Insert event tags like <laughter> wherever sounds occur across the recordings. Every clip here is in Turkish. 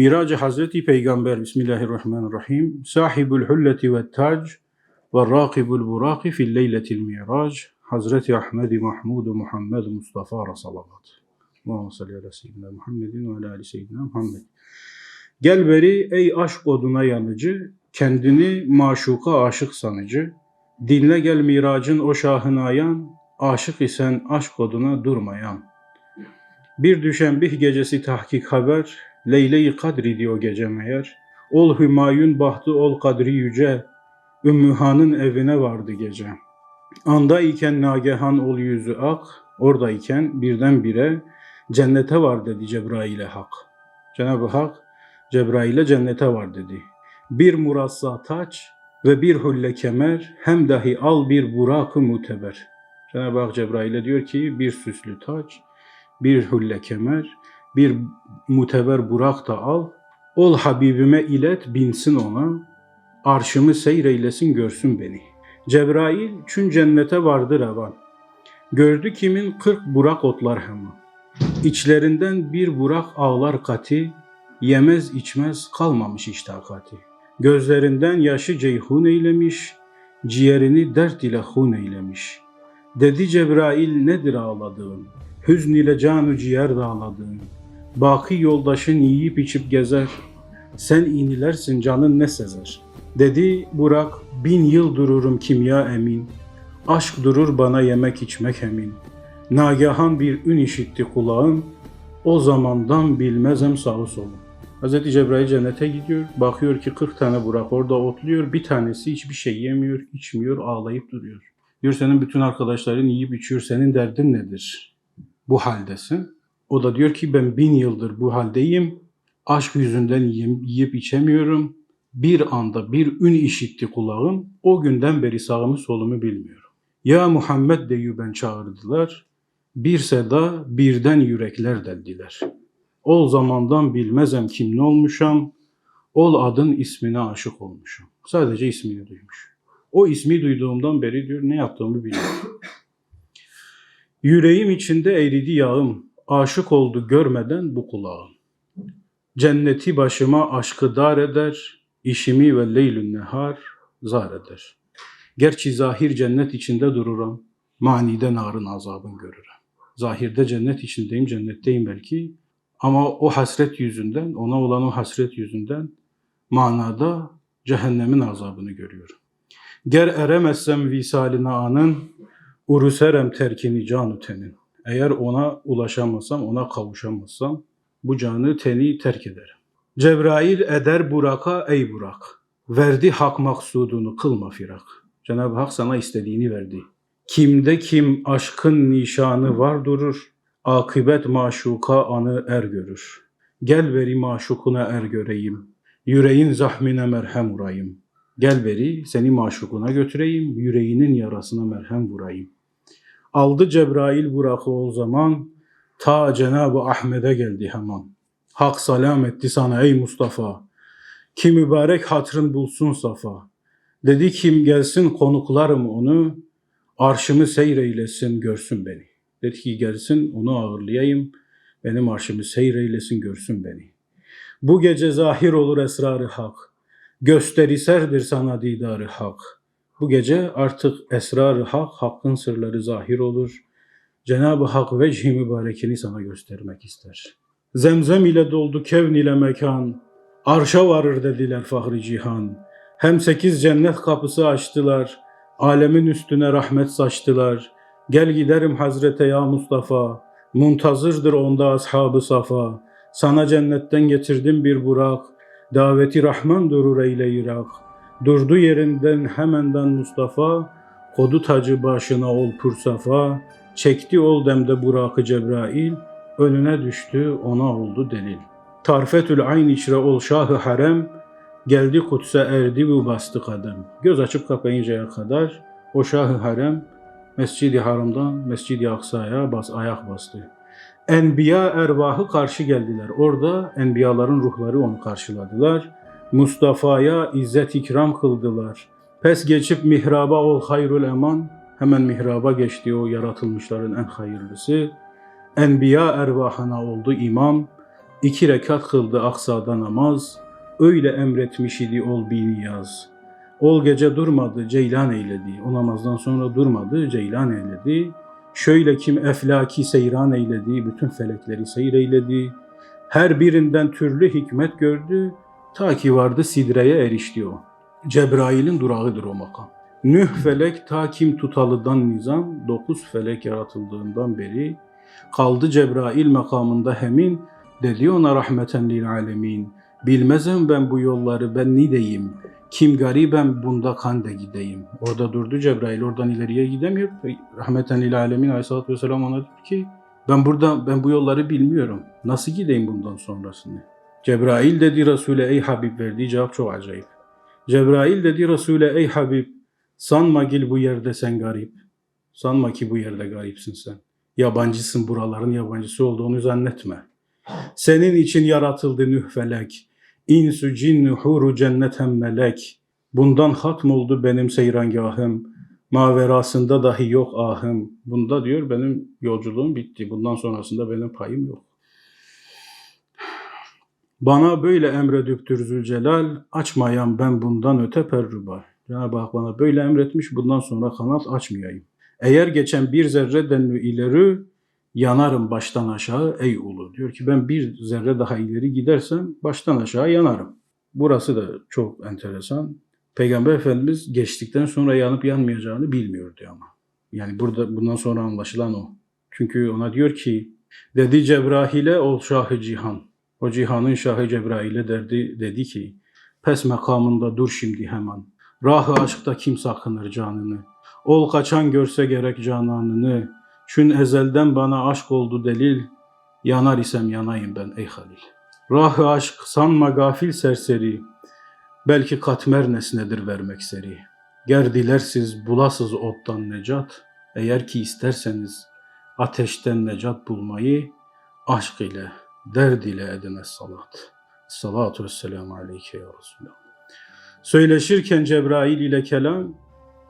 Miracı Hazreti Peygamber Bismillahirrahmanirrahim. Sahibul hulleti ve tac ve rakibul buraki fil leyletil mirac. Hazreti Ahmedi Mahmud Muhammed Mustafa Rasalavat. Allahümme salli ala seyyidina Muhammedin ve ala ali seyyidina Muhammed. Gel beri ey aşk oduna yanıcı, kendini maşuka aşık sanıcı. Dinle gel miracın o şahın ayan, aşık isen aşk oduna durmayan. Bir düşen bir gecesi tahkik haber, Leyle-i Kadri diyor gece meğer. Ol Hümayun bahtı ol kadri yüce, Ümmühan'ın evine vardı gece. Anda iken nagehan ol yüzü ak, oradayken birdenbire cennete var dedi Cebrail'e hak. Cenab-ı Hak Cebrail'e cennete var dedi. Bir murassa taç ve bir hülle kemer hem dahi al bir burak-ı muteber. Cenab-ı Hak Cebrail'e diyor ki bir süslü taç, bir hülle kemer, bir muteber burak da al. Ol Habibime ilet binsin ona, arşımı seyreylesin görsün beni. Cebrail çün cennete vardı revan. Gördü kimin kırk burak otlar hemen. İçlerinden bir burak ağlar kati, yemez içmez kalmamış iştakati. Gözlerinden yaşı ceyhun eylemiş, ciğerini dert ile hun eylemiş. Dedi Cebrail nedir ağladığın, hüzn ile canu ciğer dağladığın. Baki yoldaşın yiyip içip gezer, sen inilersin canın ne sezer. Dedi Burak bin yıl dururum kimya emin, aşk durur bana yemek içmek emin. Nagahan bir ün işitti kulağım, o zamandan bilmezem sağı solu. Hz. Cebrail cennete gidiyor. Bakıyor ki 40 tane Burak orada otluyor. Bir tanesi hiçbir şey yemiyor, içmiyor, ağlayıp duruyor. Diyor senin bütün arkadaşların yiyip içiyor. Senin derdin nedir? Bu haldesin. O da diyor ki ben bin yıldır bu haldeyim. Aşk yüzünden yiyip, içemiyorum. Bir anda bir ün işitti kulağım. O günden beri sağımı solumu bilmiyorum. Ya Muhammed deyü ben çağırdılar. Bir seda birden yürekler deldiler. Ol zamandan bilmezem kim ne olmuşam. Ol adın ismine aşık olmuşum. Sadece ismini duymuş. O ismi duyduğumdan beri diyor ne yaptığımı biliyorum. <laughs> Yüreğim içinde eridi yağım. Aşık oldu görmeden bu kulağım. Cenneti başıma aşkı dar eder. işimi ve leylün nehar zar eder. Gerçi zahir cennet içinde dururam. Manide narın azabını görürüm. Zahirde cennet içindeyim, cennetteyim belki. Ama o hasret yüzünden, ona olan o hasret yüzünden manada cehennemin azabını görüyorum. Ger eremezsem visaline anın, uruserem terkini canu tenin. Eğer ona ulaşamazsam, ona kavuşamazsam bu canı teni terk ederim. Cebrail eder Burak'a ey Burak. Verdi hak maksudunu kılma firak. Cenab-ı Hak sana istediğini verdi. Kimde kim aşkın nişanı var durur, akıbet maşuka anı er görür. Gel beri maşukuna er göreyim, yüreğin zahmine merhem vurayım. Gel beri seni maşukuna götüreyim, yüreğinin yarasına merhem vurayım. Aldı Cebrail Burak'ı o zaman, ta Cenab-ı Ahmet'e geldi hemen. Hak salam etti sana ey Mustafa, ki mübarek hatrın bulsun safa. Dedi kim gelsin konuklarım onu, arşımı seyreylesin görsün beni. Dedi ki gelsin onu ağırlayayım, benim arşımı seyreylesin görsün beni. Bu gece zahir olur esrarı hak, gösteriserdir sana didarı hak. Bu gece artık esrarı hak, hakkın sırları zahir olur. Cenab-ı Hak vecih mübarekini sana göstermek ister. Zemzem ile doldu kevn ile mekan, arşa varır dediler fahri cihan. Hem sekiz cennet kapısı açtılar, alemin üstüne rahmet saçtılar. Gel giderim Hazrete ya Mustafa, muntazırdır onda ashabı safa. Sana cennetten getirdim bir burak, daveti Rahman durur eyle Irak. Durdu yerinden hemenden Mustafa, kodu tacı başına ol pür safa. Çekti ol demde Burak'ı Cebrail, önüne düştü ona oldu delil. Tarfetül ayn içre ol şahı harem, geldi kutse erdi bu bastı kadem. Göz açıp kapayıncaya kadar o şahı harem Mescid-i Haram'dan Mescid-i Aksa'ya bas, ayak bastı. Enbiya ervahı karşı geldiler. Orada enbiyaların ruhları onu karşıladılar. Mustafa'ya izzet ikram kıldılar. Pes geçip mihraba ol hayrul eman. Hemen mihraba geçti o yaratılmışların en hayırlısı. Enbiya ervahına oldu imam. İki rekat kıldı aksada namaz, öyle emretmiş idi ol bir niyaz. Ol gece durmadı ceylan eyledi, o namazdan sonra durmadı ceylan eyledi. Şöyle kim eflaki seyran eyledi, bütün felekleri seyir eyledi. Her birinden türlü hikmet gördü, ta ki vardı sidreye erişti o. Cebrail'in durağıdır o makam. Nüh felek ta kim tutalıdan nizam, dokuz felek yaratıldığından beri, kaldı Cebrail makamında hemin, dedi ona rahmeten lil alemin. Bilmezem ben bu yolları ben ne deyim, kim garibem bunda kan de gideyim. Orada durdu Cebrail, oradan ileriye gidemiyor. Rahmeten lil alemin aleyhissalatü vesselam ona dedi ki, ben burada ben bu yolları bilmiyorum. Nasıl gideyim bundan sonrasını? Cebrail dedi Resul'e ey Habib verdiği cevap çok acayip. Cebrail dedi Resul'e ey Habib sanma gil bu yerde sen garip. Sanma ki bu yerde garipsin sen. Yabancısın buraların yabancısı olduğunu zannetme. Senin için yaratıldı nüh felek. İnsü cinnü huru cennetem melek. Bundan hatm oldu benim seyrangahım. Maverasında dahi yok ahım. Bunda diyor benim yolculuğum bitti. Bundan sonrasında benim payım yok. Bana böyle emredüptür Zülcelal, açmayan ben bundan öte perruba. Cenab-ı Hak bana böyle emretmiş, bundan sonra kanat açmayayım. Eğer geçen bir zerre denli ileri, yanarım baştan aşağı ey ulu. Diyor ki ben bir zerre daha ileri gidersem baştan aşağı yanarım. Burası da çok enteresan. Peygamber Efendimiz geçtikten sonra yanıp yanmayacağını bilmiyordu ama. Yani burada bundan sonra anlaşılan o. Çünkü ona diyor ki dedi Cebrail'e ol şahı cihan. O cihanın şahı Cebrail'e derdi, dedi ki pes makamında dur şimdi hemen. Rahı aşkta kim sakınır canını. Ol kaçan görse gerek cananını. Çün ezelden bana aşk oldu delil. Yanar isem yanayım ben ey Halil. Rahı aşk sanma gafil serseri. Belki katmer nesnedir vermek seri. Ger dilersiz bulasız ottan necat. Eğer ki isterseniz ateşten necat bulmayı aşk ile, derd ile edine salat. Salatu vesselamu aleyke ya Resulallah. Söyleşirken Cebrail ile kelam,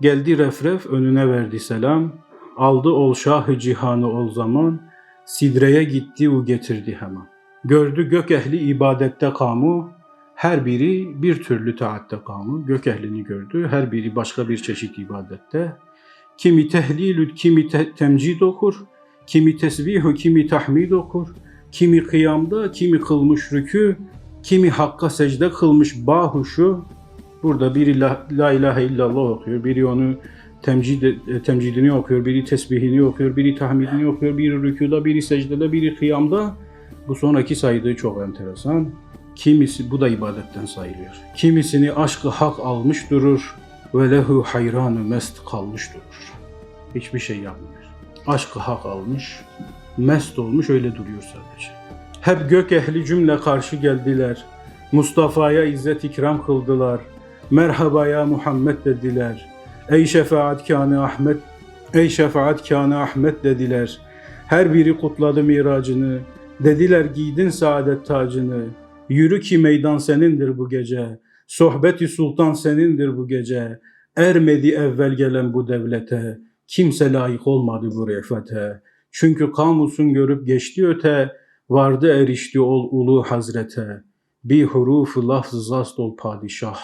geldi refref önüne verdi selam. Aldı ol şahı cihanı ol zaman, sidreye gitti u getirdi hemen. Gördü gök ehli ibadette kamu, her biri bir türlü taatte kamu. Gök ehlini gördü, her biri başka bir çeşit ibadette. Kimi tehlilü, kimi te- temcid okur, kimi tesbihu, kimi tahmid okur, kimi kıyamda, kimi kılmış rükü, kimi hakka secde kılmış bahuşu. Burada biri la, la ilahe illallah okuyor, biri onu temcid, e, temcidini okuyor, biri tesbihini okuyor, biri tahmidini okuyor, biri rükuda, biri secdede, biri kıyamda. Bu sonraki saydığı çok enteresan. Kimisi, bu da ibadetten sayılıyor. Kimisini aşkı hak almış durur ve lehu hayranı mest kalmış durur. Hiçbir şey yapmıyor. Aşkı hak almış, mest olmuş öyle duruyor sadece. Hep gök ehli cümle karşı geldiler. Mustafa'ya izzet ikram kıldılar. Merhaba ya Muhammed dediler. Ey şefaatkâne Ahmet, ey şefaatkâne Ahmet dediler. Her biri kutladı miracını. Dediler giydin saadet tacını. Yürü ki meydan senindir bu gece. Sohbeti sultan senindir bu gece. Ermedi evvel gelen bu devlete. Kimse layık olmadı bu refete. Çünkü kamusun görüp geçti öte. Vardı erişti ol ulu hazrete. Bir hurufu lafz zast ol padişah.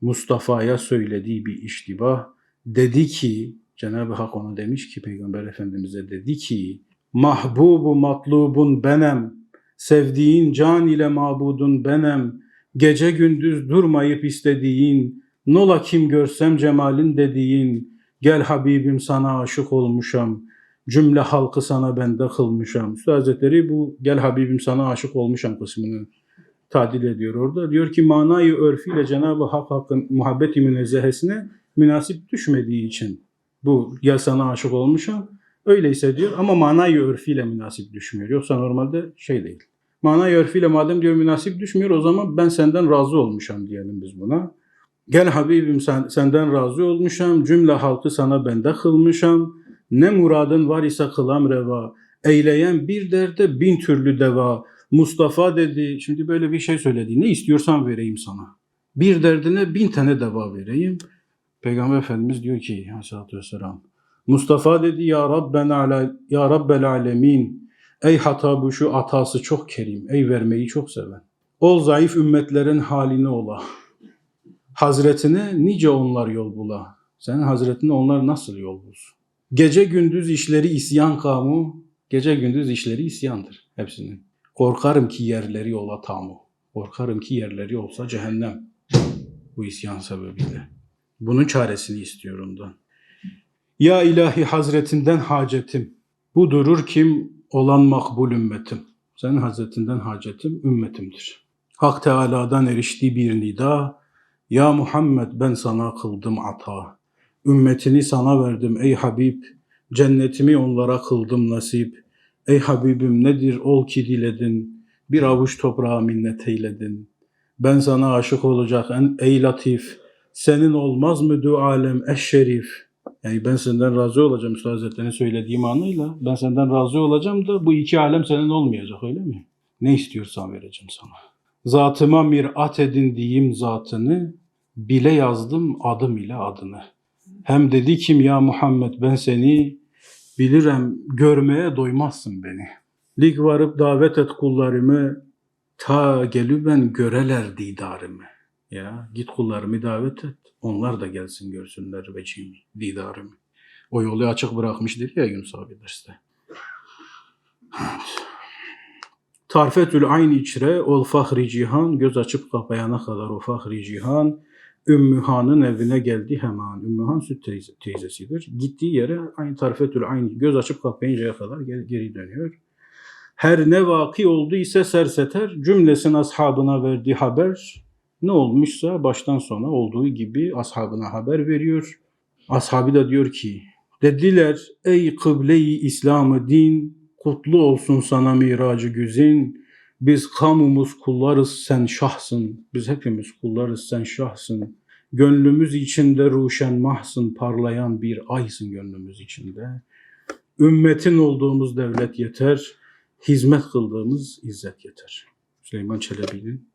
Mustafa'ya söylediği bir iştibah. Dedi ki, Cenab-ı Hak ona demiş ki Peygamber Efendimiz'e dedi ki Mahbubu matlubun benem, sevdiğin can ile mabudun benem, gece gündüz durmayıp istediğin, nola kim görsem cemalin dediğin, gel Habibim sana aşık olmuşam, cümle halkı sana bende kılmışam. Üstad Hazretleri bu gel Habibim sana aşık olmuşam kısmını tadil ediyor orada. Diyor ki manayı örfüyle Cenab-ı Hak hakkın muhabbeti münezzehesine münasip düşmediği için bu gel sana aşık olmuşam öyleyse diyor ama manayı örfüyle münasip düşmüyor. Yoksa normalde şey değil. Manayı örfüyle madem diyor münasip düşmüyor o zaman ben senden razı olmuşam diyelim biz buna. Gel Habibim sen, senden razı olmuşam, cümle halkı sana bende kılmışam. Ne muradın var ise kılam reva. Eyleyen bir derde bin türlü deva. Mustafa dedi, şimdi böyle bir şey söyledi. Ne istiyorsan vereyim sana. Bir derdine bin tane deva vereyim. Peygamber Efendimiz diyor ki aleyhissalatü vesselam. Mustafa dedi ya Rabben ala, ya Rabbel alemin. Ey hata şu atası çok kerim, ey vermeyi çok seven. Ol zayıf ümmetlerin halini ola. Hazretine nice onlar yol bula. Senin hazretine onlar nasıl yol bulsun? Gece gündüz işleri isyan kamu, gece gündüz işleri isyandır hepsinin. Korkarım ki yerleri ola tamu. Korkarım ki yerleri olsa cehennem bu isyan sebebiyle. Bunun çaresini istiyor ondan. Ya ilahi hazretinden hacetim. Bu durur kim olan makbul ümmetim. Senin hazretinden hacetim ümmetimdir. Hak Teala'dan eriştiği bir nida. Ya Muhammed ben sana kıldım ata. Ümmetini sana verdim ey Habib. Cennetimi onlara kıldım nasip. Ey Habibim nedir ol ki diledin. Bir avuç toprağa minnet eyledin. Ben sana aşık olacak en ey latif. Senin olmaz mı du alem eşşerif. Yani ben senden razı olacağım Üstad Hazretleri'nin söylediği manıyla. Ben senden razı olacağım da bu iki alem senin olmayacak öyle mi? Ne istiyorsan vereceğim sana. Zatıma mirat edindiğim zatını bile yazdım adım ile adını. Hem dedi kim ya Muhammed ben seni bilirim görmeye doymazsın beni. Lig varıp davet et kullarımı ta gelüben göreler didarımı. Ya git kullarımı davet et. Onlar da gelsin görsünler vecihimi, didarımı. O yolu açık bırakmıştır ya Yunus abi derste. Tarfetül ayn içre ol fahri cihan göz açıp kapayana kadar o fahri cihan Ümmühan'ın evine geldi hemen. Ümmühan süt teyze, teyzesidir. Gittiği yere aynı tarfetül ayn göz açıp kapayıncaya kadar geri, geri dönüyor. Her ne vaki oldu ise serseter cümlesin ashabına verdiği haber ne olmuşsa baştan sona olduğu gibi ashabına haber veriyor. Ashabı da diyor ki dediler ey kıble-i İslam'ı din kutlu olsun sana miracı güzin. Biz kamumuz kullarız sen şahsın. Biz hepimiz kullarız sen şahsın. Gönlümüz içinde ruşen mahsın parlayan bir aysın gönlümüz içinde. Ümmetin olduğumuz devlet yeter. Hizmet kıldığımız izzet yeter. Süleyman Çelebi'nin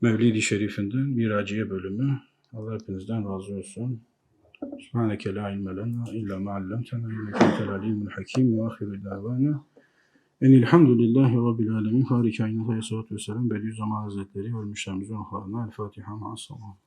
Mevlid-i Şerif'inden Miraciye bölümü. Allah hepinizden razı olsun. Subhaneke la ilme lena illa ma allamtena inneke entel alimul hakim ve ahiru davana. Enilhamdülillahi Rabbil alemin. Fahri kainat aleyhissalatü vesselam Bediüzzaman Hazretleri ölmüşlerimizin ruhlarına El Fatiha ma'as salam.